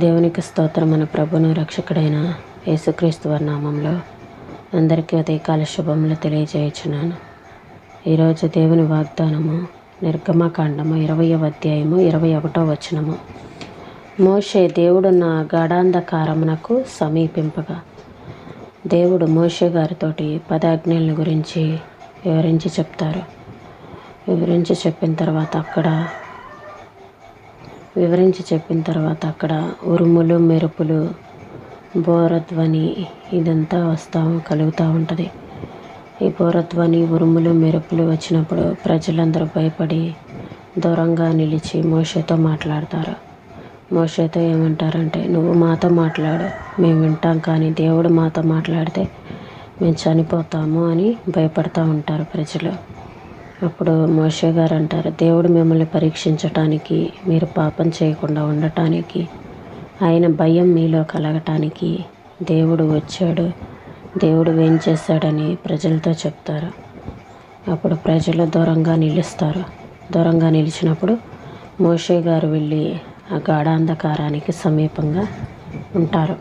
దేవునికి స్తోత్రం మన ప్రభును రక్షకుడైన యేసుక్రీస్తు వారి నామంలో అందరికీ ఉదయకాల శుభములు తెలియజేయుచున్నాను. ఈరోజు దేవుని వాగ్దానము నిర్గమకాండము ఇరవయవ అధ్యాయము ఇరవై ఒకటో వచనము. మోషే దేవుడున్న గాఢాంధకారమునకు సమీపింపగా దేవుడు మోషే గారితోటి పదాజ్ఞల గురించి వివరించి చెప్తారు. వివరించి చెప్పిన తర్వాత అక్కడ వివరించి చెప్పిన తర్వాత అక్కడ ఉరుములు మెరుపులు బోరధ్వని ఇదంతా వస్తూ కలుగుతూ ఉంటుంది. ఈ బోరధ్వని ఉరుములు మెరుపులు వచ్చినప్పుడు ప్రజలందరూ భయపడి దూరంగా నిలిచి మోషేతో మాట్లాడతారు. మోషేతో ఏమంటారంటే నువ్వు మాతో మాట్లాడు. మేము వింటాం కానీ దేవుడు మాతో మాట్లాడితే మేము చనిపోతాము అని భయపడుతూ ఉంటారు ప్రజలు. అప్పుడు మోషే గారు అంటారు దేవుడు మిమ్మల్ని పరీక్షించటానికి మీరు పాపం చేయకుండా ఉండటానికి ఆయన భయం మీలో కలగటానికి దేవుడు వచ్చాడు. దేవుడు ఏం చేశాడని ప్రజలతో చెప్తారు. అప్పుడు ప్రజలు దూరంగా నిలుస్తారు. దూరంగా నిలిచినప్పుడు మోషే గారు వెళ్ళి ఆ గాఢాంధకారానికి సమీపంగా ఉంటారు.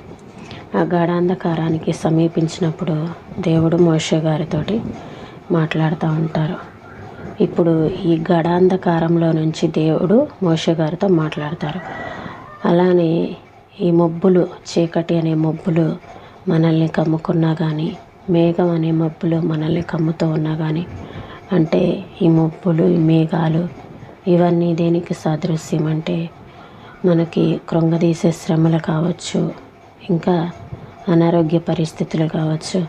ఆ గాఢాంధకారానికి సమీపించినప్పుడు దేవుడు మోషే గారితోటి మాట్లాడుతూ ఉంటారు. ఇప్పుడు ఈ గడాంధకారంలో నుంచి దేవుడు మోషే గారితో మాట్లాడతారు. అలానే ఈ మబ్బులు చీకటి అనే మబ్బులు మనల్ని కమ్ముకున్నా కానీ మేఘం అనే మబ్బులు మనల్ని కమ్ముతూ ఉన్నా కానీ అంటే ఈ మబ్బులు ఈ మేఘాలు ఇవన్నీ దేనికి సాదృశ్యం అంటే మనకి కృంగదీసే శ్రమలు కావచ్చు ఇంకా అనారోగ్య పరిస్థితులు కావచ్చు.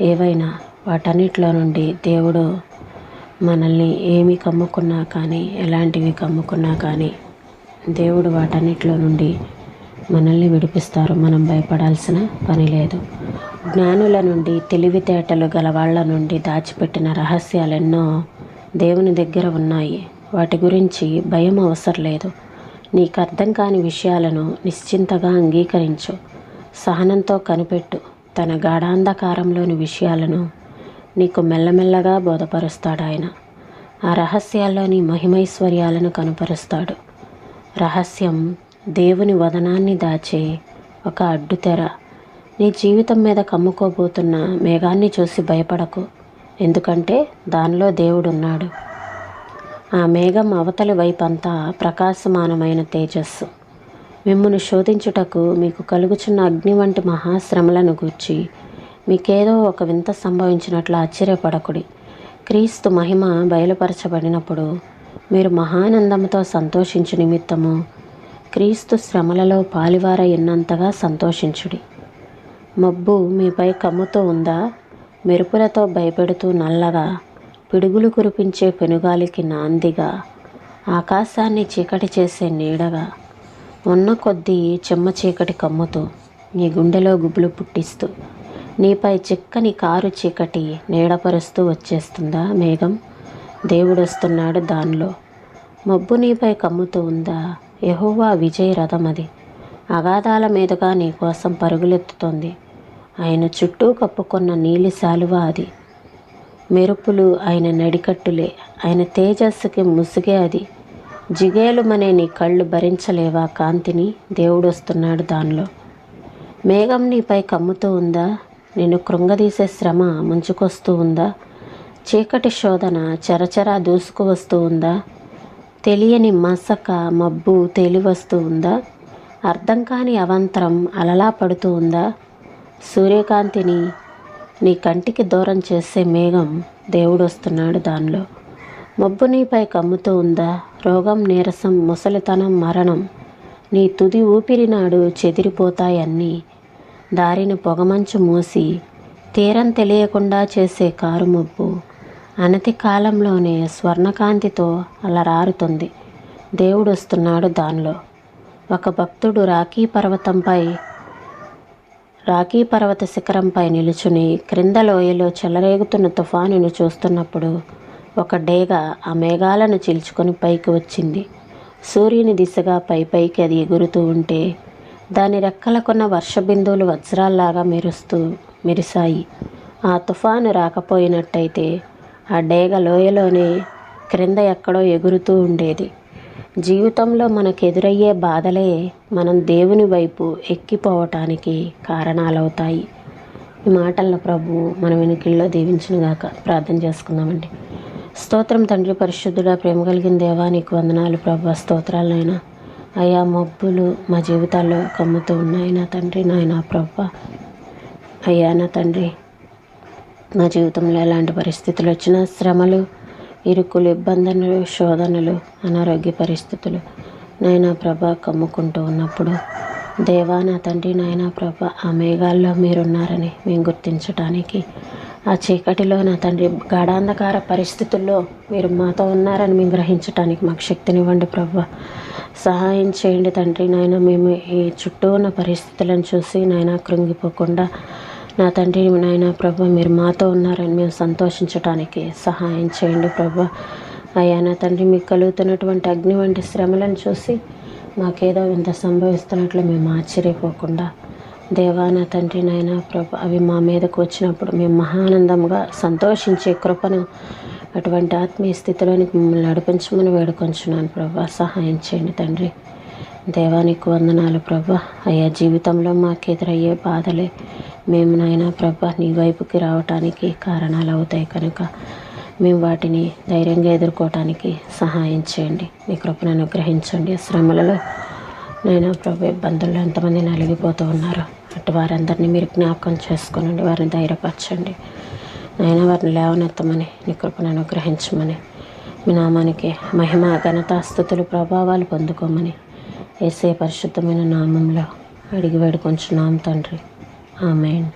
ఏవైనా వాటన్నిటిలో నుండి దేవుడు మనల్ని ఏమి కమ్ముకున్నా కానీ ఎలాంటివి కమ్ముకున్నా కానీ దేవుడు వాటన్నిటిలో నుండి మనల్ని విడిపిస్తారు. మనం భయపడాల్సిన పని లేదు. జ్ఞానుల నుండి తెలివితేటలు గల వాళ్ళ నుండి దాచిపెట్టిన రహస్యాలెన్నో దేవుని దగ్గర ఉన్నాయి. వాటి గురించి భయం అవసరం లేదు. నీకు అర్థం కాని విషయాలను నిశ్చింతగా అంగీకరించు. సహనంతో కనిపెట్టు. తన గాఢాంధకారంలోని విషయాలను నీకు మెల్లమెల్లగా బోధపరుస్తాడు ఆయన. ఆ రహస్యాల్లోని మహిమైశ్వర్యాలను కనుపరుస్తాడు. రహస్యం దేవుని వదనాన్ని దాచే ఒక అడ్డుతెర. నీ జీవితం మీద కమ్ముకోబోతున్న మేఘాన్ని చూసి భయపడకు. ఎందుకంటే దానిలో దేవుడున్నాడు. ఆ మేఘం అవతలి వైపంతా ప్రకాశమానమైన తేజస్సు. మిమ్మును శోధించుటకు మీకు కలుగుచున్న అగ్ని వంటి మహాశ్రమలను గూర్చి మీకేదో ఒక వింత సంభవించినట్లు ఆశ్చర్యపడకుడి. క్రీస్తు మహిమ బయలుపరచబడినప్పుడు మీరు మహానందంతో సంతోషించు నిమిత్తము క్రీస్తు శ్రమలలో పాలివార ఎన్నంతగా సంతోషించుడి. మబ్బు మీపై కమ్ముతూ ఉందా? మెరుపులతో భయపెడుతూ నల్లగా పిడుగులు కురిపించే పెనుగాలికి నాందిగా ఆకాశాన్ని చీకటి చేసే నీడగా ఉన్న కొద్దీ చెమ్మ చీకటి కమ్ముతూ నీ గుండెలో గుబులు పుట్టిస్తూ నీపై చిక్కని కారు చీకటి నీడపరుస్తూ వచ్చేస్తుందా మేఘం? దేవుడు వస్తున్నాడు దానిలో. మబ్బు నీపై కమ్ముతూ ఉందా? యహోవా విజయ రథం అది. అగాధాల మీదుగా నీ కోసం పరుగులెత్తుతోంది. ఆయన చుట్టూ కప్పుకున్న నీలి శాలువ అది. మెరుపులు ఆయన నడికట్టులే. ఆయన తేజస్సుకి ముసుగే అది. జిగేలుమనే నీ కళ్ళు భరించలేవా కాంతిని? దేవుడు వస్తున్నాడు దానిలో. మేఘం నీపై కమ్ముతూ ఉందా? నిన్ను కృంగదీసే శ్రమ ముంచుకొస్తూ ఉందా? చీకటి శోధన చరచరా దూసుకు వస్తూ ఉందా? తెలియని మసక మబ్బు తేలివస్తూ ఉందా? అర్థం కాని అవంతరం అలలా పడుతూ ఉందా? సూర్యకాంతిని నీ కంటికి దూరం చేసే మేఘం దేవుడు వస్తున్నాడు దానిలో. మబ్బు నీపై కమ్ముతూ ఉందా? రోగం నీరసం ముసలితనం మరణం నీ తుది ఊపిరి నాడు చెదిరిపోతాయన్నీ దారిని పొగమంచు మూసి తీరం తెలియకుండా చేసే కారు మబ్బు అనతి కాలంలోనే స్వర్ణకాంతితో అలరారుతుంది. దేవుడు వస్తున్నాడు దానిలో. ఒక భక్తుడు రాఖీ పర్వతంపై రాఖీ పర్వత శిఖరంపై నిలుచుని క్రింద లోయలో చెలరేగుతున్న తుఫానును చూస్తున్నప్పుడు ఒక డేగ ఆ మేఘాలను చీల్చుకొని పైకి వచ్చింది. సూర్యుని దిశగా పై పైకి అది ఎగురుతూ ఉంటే దాని రెక్కలకున్న వర్షబిందువులు వజ్రాల్లాగా మెరుస్తూ మెరిశాయి. ఆ తుఫాను రాకపోయినట్టయితే ఆ డేగ లోయలోనే క్రింద ఎక్కడో ఎగురుతూ ఉండేది. జీవితంలో మనకు ఎదురయ్యే బాధలే మనం దేవుని వైపు ఎక్కిపోవటానికి కారణాలవుతాయి. ఈ మాటలను ప్రభు మన వెనుకల్లో దీవించినగాక ప్రార్థన చేసుకుందామండి. స్తోత్రం తండ్రి పరిశుద్ధుడా ప్రేమ కలిగిన దేవానికి వందనాలు ప్రభు. స్తోత్రాలైనా అయా మబ్బులు మా జీవితాల్లో కమ్ముతూ ఉన్నాయి. నా తండ్రి నాయన ప్రభ. అయ్యా నా తండ్రి మా జీవితంలో ఎలాంటి పరిస్థితులు వచ్చినా శ్రమలు ఇరుకులు ఇబ్బందులు శోధనలు అనారోగ్య పరిస్థితులు నాయనా ప్రభ కమ్ముకుంటూ ఉన్నప్పుడు దేవా నా తండ్రి నాయనా ప్రభ ఆ మేఘాల్లో మీరున్నారని మేము గుర్తించటానికి ఆ చీకటిలో నా తండ్రి గాఢాంధకార పరిస్థితుల్లో మీరు మాతో ఉన్నారని మేము గ్రహించటానికి మాకు శక్తినివ్వండి ప్రభు సహాయం చేయండి తండ్రి నాయన మేము ఈ చుట్టూ ఉన్న పరిస్థితులను చూసి నాయన కృంగిపోకుండా నా తండ్రి నాయన ప్రభు మీరు మాతో ఉన్నారని మేము సంతోషించటానికి సహాయం చేయండి ప్రభు అయ్యా నా తండ్రి మీకు కలుగుతున్నటువంటి అగ్ని వంటి శ్రమలను చూసి మాకేదో ఇంత సంభవిస్తున్నట్లు మేము ఆశ్చర్యపోకుండా దేవా నా తండ్రి నాయన ప్రభ అవి మా మీదకు వచ్చినప్పుడు మేము మహానందంగా సంతోషించే కృపను అటువంటి ఆత్మీయ స్థితిలోనికి మిమ్మల్ని నడిపించమని వేడుకొంచున్నాను ప్రభా. సహాయం చేయండి తండ్రి. దేవానికి వందనాలు ప్రభా. అయ్యా జీవితంలో మాకు ఎదురయ్యే బాధలే మేము నాయన ప్రభా. నీ వైపుకి రావటానికి కారణాలు అవుతాయి కనుక మేము వాటిని ధైర్యంగా ఎదుర్కోవటానికి సహాయం చేయండి. మీ కృపను అనుగ్రహించండి. శ్రమలలో నేను ప్రభు ఇబ్బందుల్లో ఎంతమంది నలిగిపోతూ ఉన్నారు అటు వారందరినీ మీరు జ్ఞాపకం చేసుకోనండి వారిని ధైర్యపరచండి. నైనా వారిని లేవనెత్తమని నీ కృపను అనుగ్రహించమని మీ నామానికి మహిమ ఘనత స్థుతులు ప్రభావాలు పొందుకోమని ఏసే పరిశుద్ధమైన నామంలో అడిగి వేడుకొంచున్నాం తండ్రి. ఆమెన్.